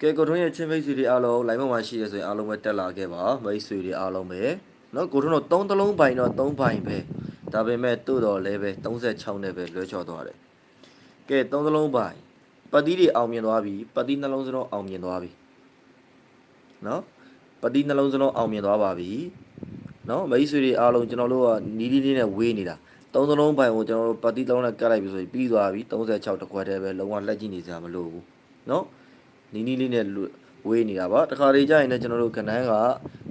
ကဲကိုထွန်းရဲ့ချင်းမိတ်ဆွေတွေအားလုံး line ပေါ်မှာရှိရဆိုရင်အားလုံးပဲတက်လာခဲ့ပါမိတ်ဆွေတွေအားလုံးပဲเนาะကိုထွန်းတော့3တလုံးပိုင်တော့3ပိုင်ပဲဒါပေမဲ့တို့တော့လည်းပဲ36နဲ့ပဲလွှဲချော်သွားတယ်ကဲ3တလုံးပိုင်ပတိတွေအောင်မြင်သွားပြီပတိနှလုံးစလုံးအောင်မြင်သွားပြီเนาะပတိနှလုံးစလုံးအောင်မြင်သွားပါပြီเนาะမိတ်ဆွေတွေအားလုံးကျွန်တော်တို့ကနီးနီးလေးနဲ့ဝေးနေတာသုံးသလုံးပိုင်ကိုကျွန်တော်တို့ပတိသုံးနဲ့ကတ်လိုက်ပြီဆိုရင်ပြီးသွားပြီ36တခွက်တည်းပဲလုံးဝလက်ကြည့်နေစရာမလိုဘူးเนาะ နီးနီးလေးနဲ့ဝေးနေတာပါတခါလေကြာရင်လည်းကျွန်တော်တို့ကနန်းက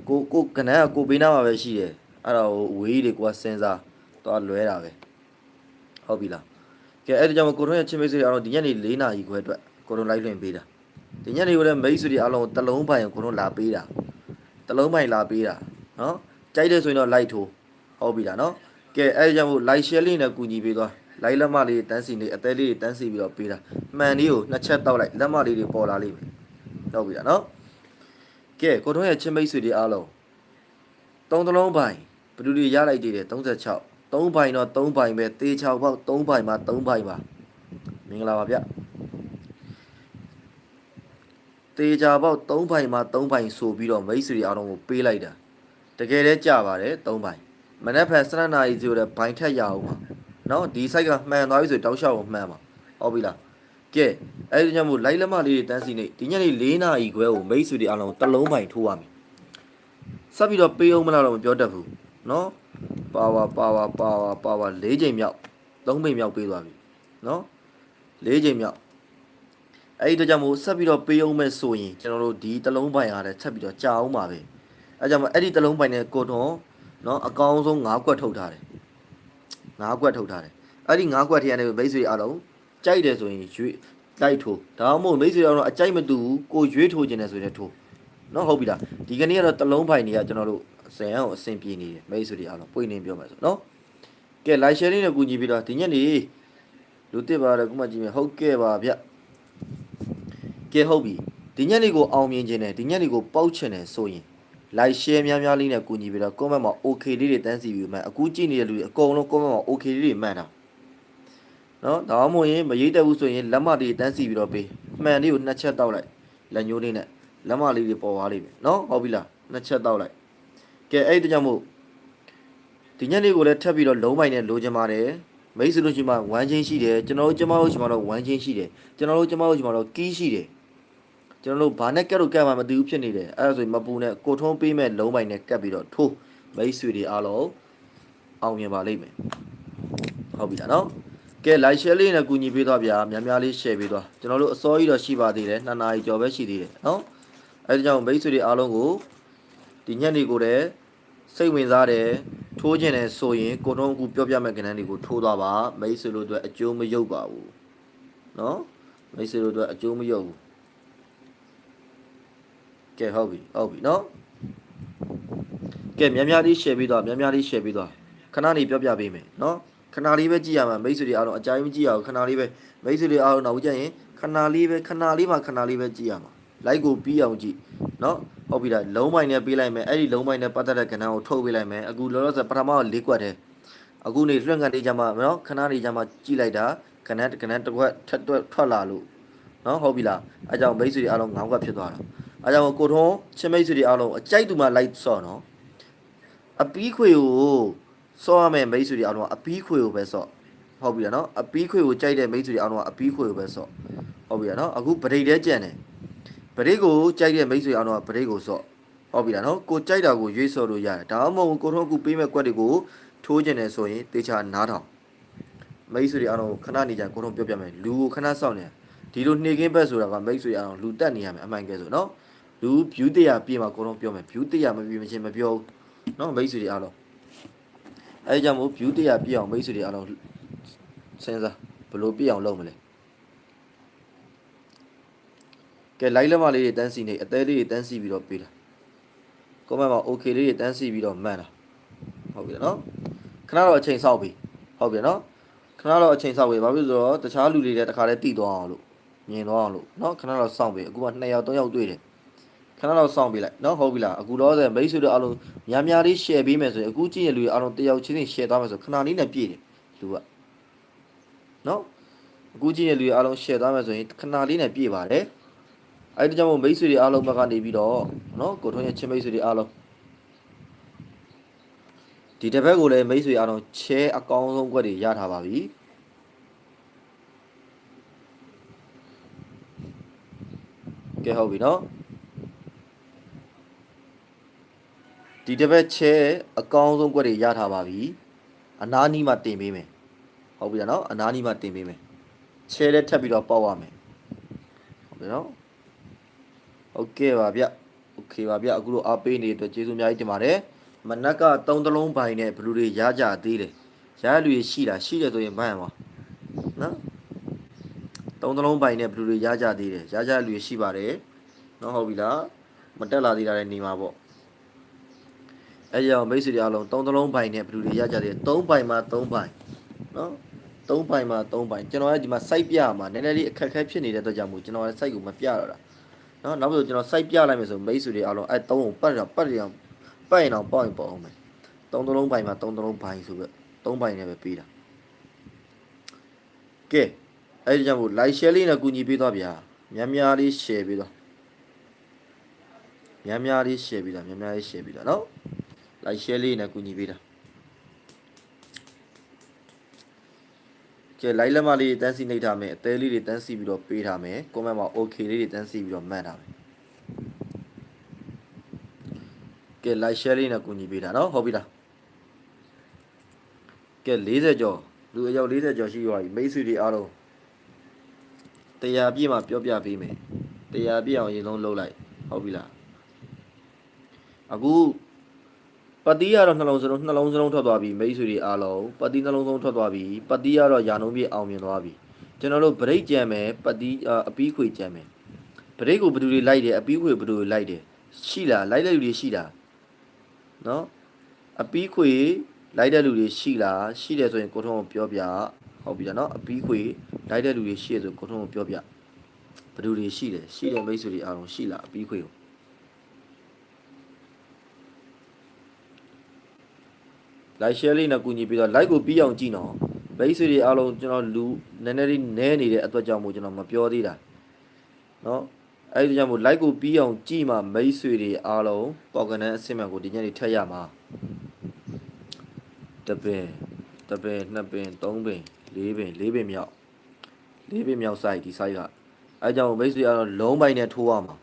ကိုကိုကနန်းကကိုဘေးနားမှာပဲရှိတယ်အဲ့ဒါကိုဝေးတွေကိုကစဉ်းစားတော့လွဲတာပဲဟုတ်ပြီလားကဲအဲ့ဒါကြောင့်ကိုထွန်းရဲ့ချင်းမိတ်ဆွေတွေအားလုံးဒီညနေ၄နာရီခွဲအတွက်ကိုထွန်းလိုက်လွှင့်ပေးတာဒီညနေကိုလည်းမိတ်ဆွေတွေအားလုံးတလုံးပိုင်ကိုထွန်းလာပေးတာတလုံးပိုင်လာပေးတာနော်ကြိုက်တယ်ဆိုရင်တော့ like ထိုးဟုတ်ပြီလားနော်ကဲအဲ့ဒါကြောင့်မို့ like share လေးနဲ့ကူညီပေးသွား လိုက်လက်မလေးတန်းစီနေအသေးလေးတန်းစီပြီးတော့ပေးတာမှန်လေးကိုနှစ်ချက်တောက်လိုက်လက်မလေးတွေပေါ်လာလိမ့်မယ်ဟုတ်ပြီလားနော်ကဲကိုထွန်းရဲ့ချင်းမိတ်ဆွေတွေအားလုံးသုံးသလုံးပိုင်ဘယ်သူတွေရလိုက်သေးတယ်36 3ပိုင်တော့3ပိုင်ပဲတေး6ပေါက်3ပိုင်မှာ3ပိုင်ပါမင်္ဂလာပါဗျတေးချပေါက်3ပိုင်မှာ3ပိုင်ဆိုပြီးတော့မိတ်ဆွေတွေအားလုံးကိုပေးလိုက်တာတကယ်တည်းကြပါတယ်3ပိုင်မနက်ဖြန်7နာရီစီကိုလည်းဘိုင်ထက်ရအောင်ပါ နော်ဒီ site ကမှန်သွားပြီဆိုတောက်လျှောက်ကိုမှန်ပါဟုတ်ပြီလားကဲအဲ့ဒီကြောင့်မို့လိုက်လက်မလေးတွေတန်းစီနေဒီညနေ4နာရီခွဲကိုမိတ်ဆွေတွေအားလုံးတစ်လုံးပိုင်ထိုးရမယ်ဆက်ပြီးတော့ပေးအောင်မလားတော့မပြောတတ်ဘူးနော်ပါဝါပါဝါပါဝါပါဝါ၄ချိန်မြောက်၃ချိန်မြောက်ပေးသွားပြီနော်၄ချိန်မြောက်အဲ့ဒီတော့ကြောင့်မို့ဆက်ပြီးတော့ပေးအောင်မဲ့ဆိုရင်ကျွန်တော်တို့ဒီတစ်လုံးပိုင်ရတယ်ဆက်ပြီးတော့ကြာအောင်ပါပဲအဲ့ကြောင့်မို့အဲ့ဒီတစ်လုံးပိုင်နဲ့ကိုထွန်နော်အကောင်းဆုံး၅ကွက်ထုတ်ထားတယ် ၅ကွက်ထုတ်ထားတယ်အဲ့ဒီ၅ကွက်ထဲကနေမိတ်ဆွေအားလုံးကြိုက်တယ်ဆိုရင်ရွေးလိုက်ထိုးဒါမှမဟုတ်မိတ်ဆွေအားလုံးအကြိုက်မတူဘူးကိုရွေးထိုးခြင်းနဲ့ဆိုရင်ထိုးနော်ဟုတ်ပြီလားဒီကနေ့ကတော့တစ်လုံးပိုင်တွေကကျွန်တော်တို့ဇန်အောင်အဆင်ပြေနေတယ်မိတ်ဆွေတွေအားလုံးပွင့်နေပြောမယ်ဆိုနော်ကဲ like share လေးနဲ့ကူညီပြီးတော့ဒီညနေလူတစ်ပါတယ်ခုမှကြည့်မယ်ဟုတ်ကဲ့ပါဗျကဲဟုတ်ပြီဒီညနေကိုအောင်မြင်ခြင်းနဲ့ဒီညနေကိုပေါက်ချင်တယ်ဆိုရင် like share များများလေးနဲ့ကူညီပြီးတော့ comment မှာ okay လေးတွေတန်းစီပြီးမှအခုကြည့်နေတဲ့လူတွေအကုန်လုံး comment မှာ okay လေးတွေမှန်တာနော်ဒါမှမဟုတ်ရင်မရေးတတ်ဘူးဆိုရင်လက်မတွေတန်းစီပြီးတော့ပေးမှန်လေးကိုနှစ်ချက်တောက်လိုက်လက်ညှိုးလေးနဲ့လက်မလေးတွေပေါ်သွားလိမ့်မယ်နော်ဟုတ်ပြီလားနှစ်ချက်တောက်လိုက်ကဲအဲ့ဒီတကြောင့်မို့ဒီညနေကိုလည်းထပ်ပြီးတော့လုံးပိုင်နဲ့လိုချင်ပါတယ်မိတ်ဆွေတို့ရှိမှဝမ်းချင်းရှိတယ်ကျွန်တော်တို့ကျမတို့ရှိမှတော့ဝမ်းချင်းရှိတယ်ကျွန်တော်တို့ကျမတို့ရှိမှတော့ကီးရှိတယ် ကျွန်တော်တို့ဘာနဲ့ကက်လို့ကက်မှမသိဘူးဖြစ်နေတယ်အဲ့ဒါဆိုရင်မပူနဲ့ကိုထုံးပေးမဲ့လုံးပိုင်နဲ့ကက်ပြီးတော့ထိုးမိတ်ဆွေတွေအားလုံးအောင်မြင်ပါလိမ့်မယ်ဟုတ်ပြီလားနော်ကဲ like share လေးနဲ့ကူညီပေးသွားဗျာများများလေး share ပေးသွားကျွန်တော်တို့အစောကြီးတော့ရှိပါသေးတယ်နှစ်နာရီကျော်ပဲရှိသေးတယ်နော်အဲဒါကြောင့်မိတ်ဆွေတွေအားလုံးကိုဒီညနေကိုလည်းစိတ်ဝင်စားတယ်ထိုးခြင်းနဲ့ဆိုရင်ကိုထုံးအခုပြောပြမဲ့ကဏ္ဍတွေကိုထိုးသွားပါမိတ်ဆွေတို့အတွက်အကျိုးမရုပ်ပါဘူးနော်မိတ်ဆွေတို့အတွက်အကျိုးမရုပ်ဘူး ကဲဟုတ်ပြီဟုတ်ပြီနော်ကဲများများလေး share ပေးသွားများများလေး share ပေးသွားခဏနေပြောပြပေးမယ်နော်ခဏလေးပဲကြည့်ရမှာမိတ်ဆွေတွေအားလုံးအကြိုင်းမကြည့်ရဘူးခဏလေးပဲမိတ်ဆွေတွေအားလုံးနောက်ကြရင်ခဏလေးပဲခဏလေးမှခဏလေးပဲကြည့်ရမှာ like ကိုပြီးအောင်ကြည့်နော်ဟုတ်ပြီလားလုံးပိုင်နဲ့ပေးလိုက်မယ်အဲ့ဒီလုံးပိုင်နဲ့ပတ်သက်တဲ့ကဏ္ဍကိုထုတ်ပေးလိုက်မယ်အခုလောလောဆယ်ပထမက၄ကွက်တယ်အခုနေလွှင့်ကန်နေကြမှာနော်ခဏနေကြမှာကြည့်လိုက်တာကဏ္ဍကဏ္ဍတစ်ခွက်ထက်တွက်ထွက်လာလို့နော်ဟုတ်ပြီလားအဲကြောင့်မိတ်ဆွေတွေအားလုံး၅ကွက်ဖြစ်သွားတာ အဲကြောင့်ကိုထုံးချင်းမိတ်ဆွေတွေအားလုံးအကြိုက်တူမှ like ဆော့နော်အပီးခွေကိုဆော့ရမယ်မိတ်ဆွေတွေအားလုံးအပီးခွေကိုပဲဆော့ဟုတ်ပြီလားနော်အပီးခွေကိုကြိုက်တဲ့မိတ်ဆွေတွေအားလုံးအပီးခွေကိုပဲဆော့ဟုတ်ပြီလားနော်အခုဗရိတ်တဲကြံတယ်ဗရိတ်ကိုကြိုက်တဲ့မိတ်ဆွေအောင်တော့ဗရိတ်ကိုစော့ဟုတ်ပြီလားနော်ကိုကြိုက်တာကိုရွေးစော့လို့ရတယ်ဒါမှမဟုတ်ကိုထုံးကူပေးမဲ့ကွက်တွေကိုထိုးကျင်တယ်ဆိုရင်တေချာနားထောင်မိတ်ဆွေတွေအောင်တော့ခဏနေကြကိုထုံးပြောပြမယ်လူကိုခဏစောင့်နေဒီလိုနှေကင်းဘက်ဆိုတာကမိတ်ဆွေအောင်လူတက်နေရမယ်အမှန်ကဲဆိုနော် လူ view တရားပြေမှာကိုထုံးပြောမယ် view တရားမပြေမချင်းမပြောဘူးနော်မိတ်ဆွေတွေအားလုံးအဲကြောင့်မို့ view တရားပြေအောင်မိတ်ဆွေတွေအားလုံးစဉ်းစားဘယ်လိုပြေအောင်လုပ်မလဲကဲ like လက်မလေးတွေတန်းစီနေအသေးလေးတွေတန်းစီပြီးတော့ပေးတာ comment မှာ okay လေးတွေတန်းစီပြီးတော့မှန်တာဟုတ်ပြီနော်ခဏတော့အချိန်စောက်ပြီဟုတ်ပြီနော်ခဏတော့အချိန်စောက်ပြီဘာဖြစ်လို့ဆိုတော့တခြားလူတွေလည်းတခါတည်းတည်သွားအောင်လို့မြင်သွားအောင်လို့နော်ခဏတော့စောင့်ပြီအခုမှ2ယောက်3ယောက်တွေ့တယ် ခဏတော့စောင့်ပြီလိုက်နော်ဟုတ်ပြီလားအခုတော့ဆိုမိတ်ဆွေတို့အားလုံးများများလေး share ပေးမယ်ဆိုရင်အခုကြည့်ရလူတွေအားလုံးတယောက်ချင်းချင်း share သွားမယ်ဆိုခဏလေးနဲ့ပြည့်တယ်လူကနော်အခုကြည့်ရလူတွေအားလုံး share သွားမယ်ဆိုရင်ခဏလေးနဲ့ပြည့်ပါတယ်အဲ့ဒီကြောင့်မို့မိတ်ဆွေတွေအားလုံးဘက်ကနေပြီးတော့နော်ကိုထွန်းရဲ့ချင်းမိတ်ဆွေတွေအားလုံးဒီတစ်ဘက်ကိုလည်းမိတ်ဆွေအားလုံးချဲအကောင်းဆုံးကွက်တွေရထားပါပြီကဲဟုတ်ပြီနော် ဒီတစ်ဘက်ချဲအကောင်းဆုံးကွက်တွေရထားပါပြီအနားနီးမှတင်ပေးမယ်ဟုတ်ပြီလားနော်အနားနီးမှတင်ပေးမယ်ချဲလည်းထပ်ပြီးတော့ပေါက်ရမယ်ဟုတ်ပြီနော် โอเคပါဗျโอเคပါဗျအခုလိုအားပေးနေတဲ့အတွက်ကျေးဇူးအများကြီးတင်ပါတယ်မနက်က3သလုံးပိုင်နဲ့ဘလူတွေရကြသေးတယ်ရရလူတွေရှိတာရှိတယ်ဆိုရင်ဗန်းပါနော်3သလုံးပိုင်နဲ့ဘလူတွေရကြသေးတယ်ရကြလူတွေရှိပါတယ်နော်ဟုတ်ပြီလားမတက်လာသေးတာလည်းနေမှာပေါ့ အဲကြောင့်မိတ်ဆွေတွေအားလုံး3သလုံးပိုင်နဲ့ဘလူတွေရကြသေးတယ်3ပိုင်မှာ3ပိုင်နော်3ပိုင်မှာ3ပိုင်ကျွန်တော်ကဒီမှာ site ပြမှာနည်းနည်းလေးအခက်အခဲဖြစ်နေတဲ့အတွက်ကြောင့်မို့ကျွန်တော်က site ကိုမပြတော့တာနော်နောက်ပြီးတော့ကျွန်တော် site ပြလိုက်မယ်ဆိုမိတ်ဆွေတွေအားလုံးအဲသုံးကိုပတ်ရအောင်ပတ်ရအောင်ပတ်ရင်အောင်ပေါက်ရင်ပေါက်အောင်မယ်သုံးသလုံးပိုင်မှာသုံးသလုံးပိုင်ဆိုပြီးသုံးပိုင်နဲ့ပဲပေးတာကဲအဲ့ဒီကြောင့်မို့ like share လေးနဲ့ကူညီပေးသွားဗျာများများလေး share ပေးသွားများများလေး share ပေးတာများများလေး share ပေးတာနော် like share လေးနဲ့ကူညီပေးတာကဲ like လက်မလေးတန်းစီနှိပ်ထားမယ်အသေးလေးတွေတန်းစီပြီးတော့ပေးထားမယ် comment မှာ okay လေးတွေတန်းစီပြီးတော့မှတ်ထားမယ်ကဲ like share လေးနဲ့ကူညီပေးတာနော်ဟုတ်ပြီလားကဲ40ကျော်လူအယောက်40ကျော်ရှိသွားပြီမိတ်ဆွေတွေအားလုံးတရားပြည့်မှာပြောပြပေးမယ်တရားပြည့်အောင်အရင်ဆုံးလုပ်လိုက်ဟုတ်ပြီလားအခု ပတိကတော့နှလုံးစလုံးနှလုံးစလုံးထွက်သွားပြီမိတ်ဆွေတွေအားလုံးပတိနှလုံးစလုံးထွက်သွားပြီပတိကတော့ယာနှုံးပြည့်အောင်မြင်သွားပြီကျွန်တော်တို့ဗရိတ်ကြံမယ်ပတိအပီးခွေကြံမယ်ဗရိတ်ကိုဘယ်သူတွေလိုက်တယ်အပီးခွေဘယ်သူတွေလိုက်တယ်ရှိလားလိုက်တဲ့လူတွေရှိလားနော်အပီးခွေလိုက်တဲ့လူတွေရှိလားရှိတယ်ဆိုရင်ကိုထုံးကိုပြောပြဟုတ်ပြီလားနော်အပီးခွေလိုက်တဲ့လူတွေရှိရဆိုကိုထုံးကိုပြောပြဘယ်သူတွေရှိတယ်ရှိတယ်မိတ်ဆွေတွေအားလုံးရှိလားအပီးခွေကို like share လေးနဲ့ကူညီပြီးတော့ like ကိုပြီးအောင်ကြည့်နော်မိတ်ဆွေတွေအားလုံးကျွန်တော်လူနည်းနည်းလေးနဲနေတဲ့အတွက်ကြောင့်မို့ကျွန်တော်မပြောသေးတာနော်အဲ့ဒီကြောင့်မို့ like ကိုပြီးအောင်ကြည့်မှမိတ်ဆွေတွေအားလုံးပေါ်ကနေအဆင့်မှန်ကိုဒီညနေထက်ရမှာတပင်တပင်နှစ်ပင်သုံးပင်လေးပင်လေးပင်မြောက်လေးပင်မြောက် site ဒီ site ကအဲ့ကြောင့်မိတ်ဆွေအားလုံးလုံးပိုင်နဲ့ထိုးရမှာ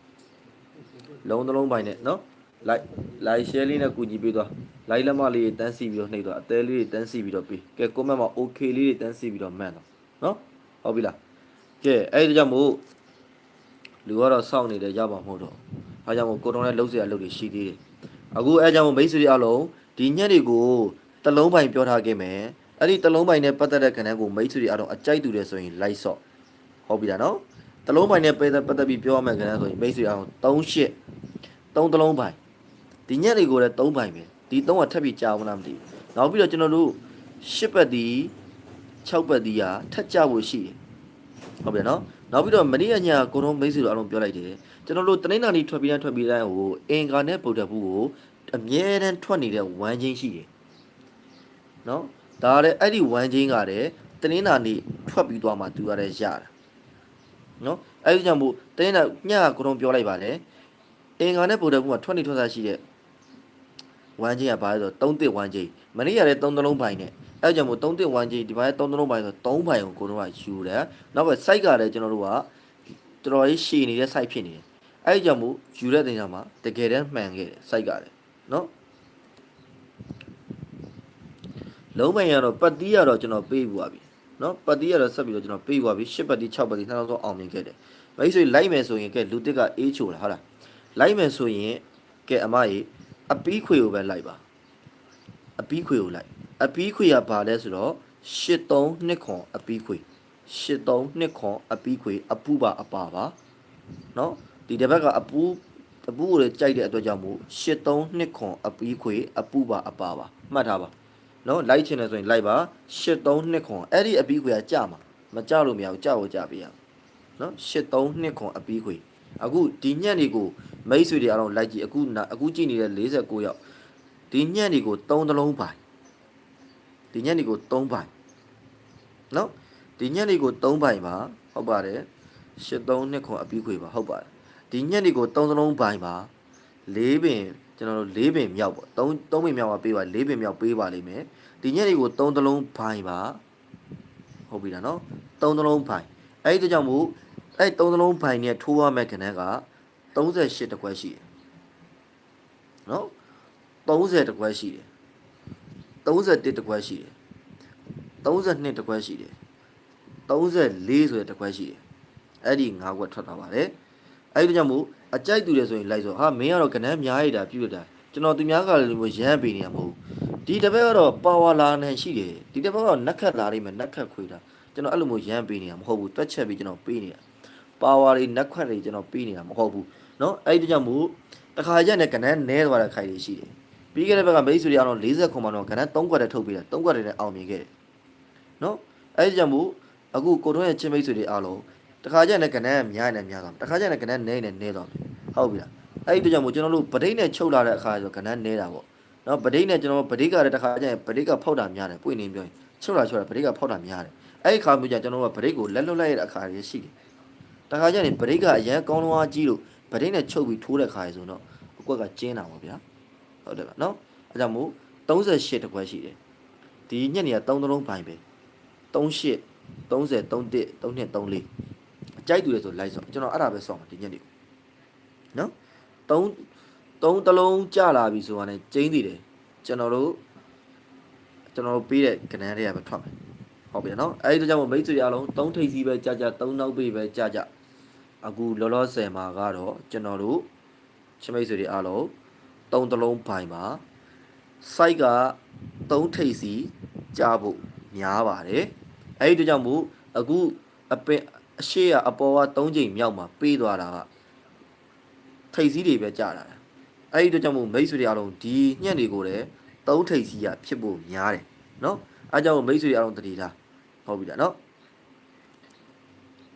လုံးတစ်လုံးပိုင်နဲ့နော် like like share လေးနဲ့ကူညီပေးသွား like လက်မလေးတွေတန်းစီပြီးတော့နှိပ်သွားအသေးလေးတွေတန်းစီပြီးတော့ပေးကဲ comment မှာ okay လေးတွေတန်းစီပြီးတော့မှန်တော့နော်ဟုတ်ပြီလားကဲအဲ့ဒီကြောင့်မို့လူကတော့စောင့်နေတယ်ရပါမဟုတ်တော့အားကြောင့်မို့ကိုတုံးနဲ့လှုပ်เสียအလုပ်တွေရှိသေးတယ်အခုအဲ့ကြောင့်မို့မိတ်ဆွေတွေအလုံးဒီညက်တွေကိုတလုံးပိုင်ပြောထားခဲ့မယ်အဲ့ဒီတလုံးပိုင်နဲ့ပတ်သက်တဲ့ခဏကိုမိတ်ဆွေတွေအလုံးအကြိုက်တူတယ်ဆိုရင် like ဆော့ဟုတ်ပြီလားနော်တလုံးပိုင်နဲ့ပတ်သက်ပတ်သက်ပြီးပြောရမယ်ခဏဆိုရင်မိတ်ဆွေအလုံး38 3တလုံးပိုင် ဒီညက်တွေကိုလည်း3ပိုင်ပဲဒီ3ကထပ်ပြီးကြာမလားမသိဘူးနောက်ပြီးတော့ကျွန်တော်တို့10ပတ်ဒီ6ပတ်ဒီကထပ်ကြဖို့ရှိတယ်ဟုတ်ပြီနော်နောက်ပြီးတော့မနေ့ကညကိုတော့မိတ်ဆွေတို့အားလုံးပြောလိုက်တယ်ကျွန်တော်တို့တနင်္လာနေ့ထွက်ပြီးတိုင်းထွက်ပြီးတိုင်းဟိုအင်္ဂါနဲ့ဗုဒ္ဓဘူးကိုအမြဲတမ်းထွက်နေတဲ့ဝမ်းချင်းရှိတယ်နော်ဒါလည်းအဲ့ဒီဝမ်းချင်းကလည်းတနင်္လာနေ့ထွက်ပြီးသွားမှသူရတဲ့ရတာနော်အဲ့ဒီကြောင့်မို့တနင်္လာညကကိုတော့ပြောလိုက်ပါတယ်အင်္ဂါနဲ့ဗုဒ္ဓဘူးကထွက်နေထွက်စားရှိတဲ့ ဝမ်းချင်းကဘာလဲဆိုတော့3တစ်ဝမ်းချင်းမနေ့ကလည်း3သလုံးပိုင်နဲ့အဲကြောင့်မို့3တစ်ဝမ်းချင်းဒီဘက်3သလုံးပိုင်ဆို3ပိုင်ကိုကိုတို့ကယူတယ်နောက်ပဲ site ကလည်းကျွန်တော်တို့ကတော်တော်လေးရှည်နေတဲ့ site ဖြစ်နေတယ်အဲကြောင့်မို့ယူတဲ့တင်ကြမှာတကယ်တမ်းမှန်ခဲ့တယ် site ကလည်းနော်လုံးပိုင်ရတော့ပတ်တီးရတော့ကျွန်တော်ပေးပွားပြီနော်ပတ်တီးရတော့ဆက်ပြီးတော့ကျွန်တော်ပေးပွားပြီ10ပတ်တီး6ပတ်တီးနှစ်တော့အောင်မြင်ခဲ့တယ်မိတ်ဆွေလိုက်မယ်ဆိုရင်ကဲလူတစ်ကအေးချိုလာဟုတ်လားလိုက်မယ်ဆိုရင်ကဲအမကြီး အပီးခွေကိုပဲလိုက်ပါအပီးခွေကိုလိုက်အပီးခွေကဘာလဲဆိုတော့83နှစ်ခွန်အပီးခွေ83နှစ်ခွန်အပီးခွေအပူပါအပါပါเนาะဒီတစ်ဘက်ကအပူအပူကိုလည်းကြိုက်တဲ့အတွက်ကြောင့်မို့83နှစ်ခွန်အပီးခွေအပူပါအပါပါမှတ်ထားပါเนาะလိုက်ချင်တယ်ဆိုရင်လိုက်ပါ83နှစ်ခွန်အဲ့ဒီအပီးခွေကကြာမှာမကြလို့မရဘူးကြာကိုကြာပေးရအောင်เนาะ83နှစ်ခွန်အပီးခွေ အခုဒီညက်တွေကိုမိတ်ဆွေတွေအားလုံးလိုက်ကြည့်အခုနာအခုကြည့်နေတဲ့46ယောက်ဒီညက်တွေကို3သလုံးပိုင်ဒီညက်တွေကို3ပိုင်နော်ဒီညက်တွေကို3ပိုင်ပါဟုတ်ပါတယ်83နှစ်ခွန်အပြီးခွေပါဟုတ်ပါတယ်ဒီညက်တွေကိုသုံးစလုံးပိုင်းပါလေးပင်ကျွန်တော်တို့လေးပင်မြောက်ပေါ့သုံးသုံးပင်မြောက်ပါပေးပါလေးပင်မြောက်ပေးပါလိမ့်မယ်ဒီညက်တွေကိုသုံးစလုံးပိုင်းပါဟုတ်ပြီလားနော်သုံးစလုံးပိုင်းအဲ့ဒီကြောင့်မို့ အဲ့သုံးစလုံးပိုင်းနဲ့ထိုးရမယ့်ခဏက38တကွက်ရှိတယ်နော်30တကွက်ရှိတယ်31တကွက်ရှိတယ်32တကွက်ရှိတယ်34ဆိုတဲ့တကွက်ရှိတယ်အဲ့ဒီ၅ကွက်ထွက်လာပါတယ်အဲ့ဒီကြောင့်မို့အကြိုက်တူတယ်ဆိုရင်လိုက်ဆိုဟာမင်းကတော့ကနန်းများရတာပြုတ်တာကျွန်တော်သူများကလည်းမျိုးရမ်းပေးနေရမဟုတ်ဘူးဒီတစ်ဘက်ကတော့ပါဝါလာနေရှိတယ်ဒီတစ်ဘက်ကတော့နက်ခတ်လာလိမ့်မယ်နက်ခတ်ခွေတာကျွန်တော်အဲ့လိုမျိုးရမ်းပေးနေတာမဟုတ်ဘူးတွက်ချက်ပြီးကျွန်တော်ပေးနေတာ ပါဝါတွေနက်ခတ်တွေကျွန်တော်ပေးနေတာမဟုတ်ဘူးเนาะအဲ့ဒီကြောင့်မို့တစ်ခါကျတဲ့ကနန်းနဲသွားတဲ့ခိုင်တွေရှိတယ်ပြီးခဲ့တဲ့ဘက်ကမိတ်ဆွေတွေအောင်တော့40ခုမှတော့ကနန်း3ခွက်တည်းထုတ်ပေးတာ3ခွက်တည်းနဲ့အောင်မြင်ခဲ့တယ်เนาะအဲ့ဒီကြောင့်မို့အခုကိုထွန်းရဲ့ချင်းမိတ်ဆွေတွေအားလုံးတခါကျတဲ့ကနန်းများနေများသွားတခါကျတဲ့ကနန်းနဲနေနဲသွားမယ်ဟုတ်ပြီလားအဲ့ဒီကြောင့်မို့ကျွန်တော်တို့ဗဒိတ်နဲ့ချုပ်လာတဲ့အခါကျတော့ကနန်းနဲတာပေါ့နော်ဗဒိတ်နဲ့ကျွန်တော်ဗဒိတ်ကလည်းတခါကျရင်ဗဒိတ်ကဖောက်တာများတယ်ပွင့်နေပြောရင်ချုပ်လာချုပ်လာဗဒိတ်ကဖောက်တာများတယ်အဲ့ဒီခါမျိုးကျကျွန်တော်တို့ကဗဒိတ်ကိုလက်လွတ်လိုက်ရတဲ့အခါတွေရှိတယ် တခါကျရင်ဗဒိတ်ကအရန်ကောင်းလုံးအားကြီးလို့ဗဒိတ်နဲ့ချုပ်ပြီးထိုးတဲ့ခါရဆိုတော့အကွက်ကကျင်းတာပေါ့ဗျာဟုတ်တယ်ဗျနော်အဲကြောင့်မို့38တကွက်ရှိတယ်ဒီညက်နေက3သလုံးပိုင်းပဲ38 30 31 32 34အကြိုက်တူလေဆိုလိုက်ဆိုကျွန်တော်အဲ့ဒါပဲစောင့်မှာဒီညက်နေနော်3 3တလုံးကြလာပြီဆိုတာ ਨੇ ကျင်းတည်တယ်ကျွန်တော်တို့ကျွန်တော်တို့ပေးတဲ့ကဏ္ဍတွေကပဲထွက်မယ်ဟုတ်ပြီနော်အဲ့ဒီကြောင့်မို့မိတ်ဆွေအားလုံး3ထိပ်စီးပဲကြာကြာ3နောက်ပေးပဲကြာကြာ အခုလောလောဆယ်မှာကတော့ကျွန်တော်တို့ချမိတ်ဆွေတွေအားလုံးသုံးတလုံးပိုင်ပါ site ကသုံးထိပ်စီကြဖို့များပါတယ်အဲဒီတို့ကြောင့်မို့အခုအပင်အရှိရအပေါ်က၃ချိန်မြောက်မှာပေးသွားတာကထိပ်စီးတွေပဲကြာတာအဲဒီတို့ကြောင့်မို့မိတ်ဆွေတွေအားလုံးဒီညက်တွေကိုလည်း၃ထိပ်စီးရဖြစ်ဖို့များတယ်เนาะအဲကြောင့်မိတ်ဆွေတွေအားလုံးတည်ထားဟုတ်ပြီလားเนาะ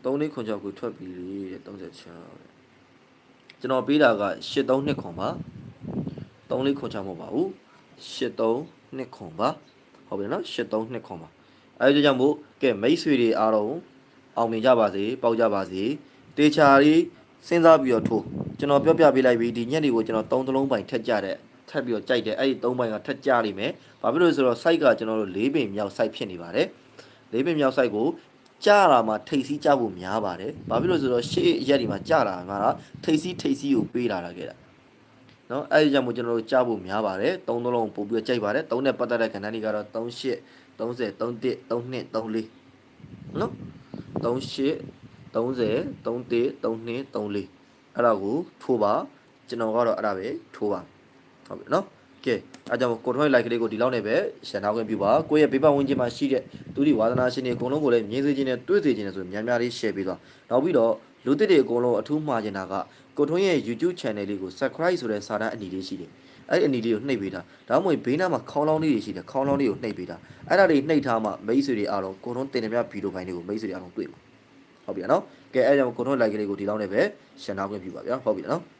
3496ကိုထွက်ပြီးလေ36ကျွန်တော်ပေးတာက8329ခွန်ပါ34ခွန်ချမဟုတ်ပါဘူး8329ခွန်ပါဟုတ်ပြီနော်8329ခွန်ပါအဲဒီကြောင့်မို့ကဲမိတ်ဆွေတွေအားလုံးအောင်မြင်ကြပါစေပေါက်ကြပါစေတေချာလေးစဉ်းစားပြီးတော့ထိုးကျွန်တော်ပြောပြပေးလိုက်ပြီဒီညက်တွေကိုကျွန်တော်သုံးသလုံးပိုင်ထက်ကြတဲ့ထပ်ပြီးတော့ကြိုက်တယ်အဲ့ဒီသုံးပိုင်ကထက်ကြလိမ့်မယ်ဘာဖြစ်လို့လဲဆိုတော့ site ကကျွန်တော်တို့၄ပင်မြောက် site ဖြစ်နေပါတယ်၄ပင်မြောက် site ကို ကြာလာမှာထိပ်စီးကြဖို့များပါတယ်ဘာဖြစ်လို့လဲဆိုတော့ရှေ့ရက်ဒီမှာကြာလာမှာကထိပ်စီးထိပ်စီးကိုပေးလာတာခဲ့တာနော်အဲ့ဒီကြောင့်မို့ကျွန်တော်တို့ကြားဖို့များပါတယ်သုံးသလုံးပို့ပြီးတော့ကြိုက်ပါတယ်သုံးနဲ့ပတ်သက်တဲ့ခဏတွေကတော့38 30 31 32 34နော်38 30 31 32 34အဲ့ဒါကိုထိုးပါကျွန်တော်ကတော့အဲ့ဒါပဲထိုးပါဟုတ်ပြီနော် ကဲအားကြောင့်ကိုထွန်းရဲ့ like ကလေးကိုဒီလောက်နဲ့ပဲရှင်းနောက်ခွင့်ပြုပါကိုယ့်ရဲ့ဘေးပတ်ဝန်းကျင်မှာရှိတဲ့သူဒီဝါသနာရှင်တွေအကုန်လုံးကိုလည်းမြင်စေခြင်းနဲ့တွေ့စေခြင်းနဲ့ဆိုများများလေး share ပေးသွားနောက်ပြီးတော့လူသစ်တွေအကုန်လုံးအထူးမှားနေတာကကိုထွန်းရဲ့ YouTube channel လေးကို subscribe ဆိုတဲ့စာတန်းအနီလေးရှိတယ်အဲ့ဒီအနီလေးကိုနှိပ်ပေးတာဒါမှမဟုတ်ဘေးနားမှာခေါင်းလောင်းလေးတွေရှိတယ်ခေါင်းလောင်းလေးကိုနှိပ်ပေးတာအဲ့ဒါတွေနှိပ်ထားမှမိတ်ဆွေတွေအားလုံးကိုထွန်းတင်နေပြဗီဒီယိုပိုင်းတွေကိုမိတ်ဆွေတွေအားလုံးတွေ့မှာဟုတ်ပြီနော်ကဲအဲ့ကြောင့်ကိုထွန်း like ကလေးကိုဒီလောက်နဲ့ပဲရှင်းနောက်ခွင့်ပြုပါဗျာဟုတ်ပြီနော်